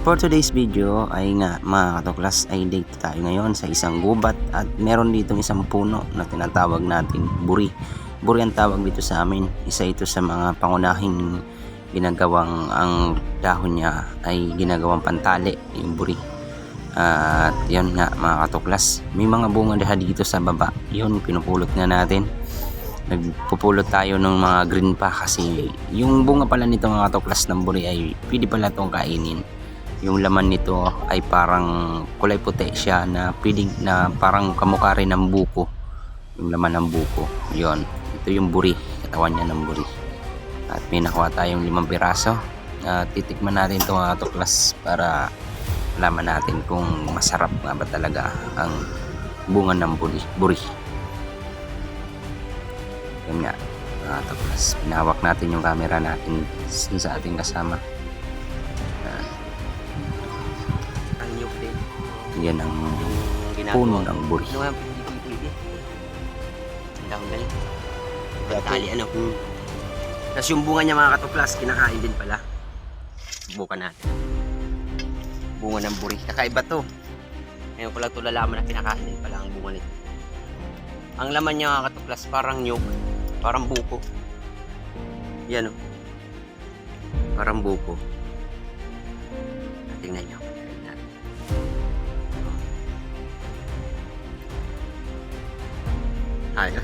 For today's video ay nga mga katuklas ay date tayo ngayon sa isang gubat at meron dito isang puno na tinatawag nating buri. Buri ang tawag dito sa amin. Isa ito sa mga pangunahing ginagawang ang dahon niya ay ginagawang pantali yung buri. At yun nga mga katuklas, may mga bunga daha dito sa baba. Yun pinupulot nga natin. Nagpupulot tayo ng mga green pa kasi yung bunga pala nito mga katuklas ng buri ay pwede pala itong kainin yung laman nito ay parang kulay puti siya na pwedeng na parang kamukha rin ng buko. Yung laman ng buko. Yon ito yung buri. Katawan niya ng buri. At may nakuha tayong limang piraso. At titikman natin ito mga tuklas para malaman natin kung masarap nga ba talaga ang bunga ng buri. Buri. Yun nga mga tuklas. Pinahawak natin yung camera natin sa ating kasama yan ang puno ng buri Ano nga pwede. Ang dahon na rin. Tali ano. Tapos yung bunga niya mga katuklas, kinakain din pala. Subukan natin. Bunga ng buri. Kakaiba to. Ngayon ko lang ito lalaman na kinakain din pala ang bunga nito. Ang laman niya mga katuklas, parang nyug. Parang buko. Yan o. Parang buko. Tingnan niyo. Ay.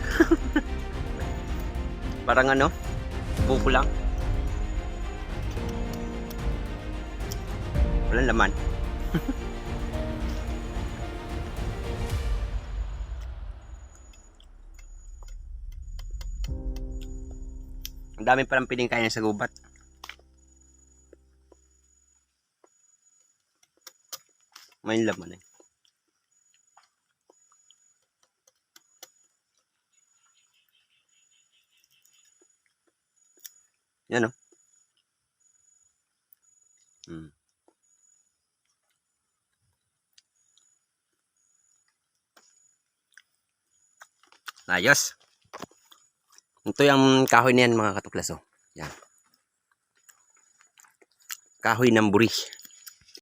Parang ano? Buko lang. Walang laman. Ang dami palang piling kaya sa gubat. May laman eh. Yan o. Hmm. Ayos. Ito yung kahoy niyan mga katuklas oh. Yan. Kahoy ng buri.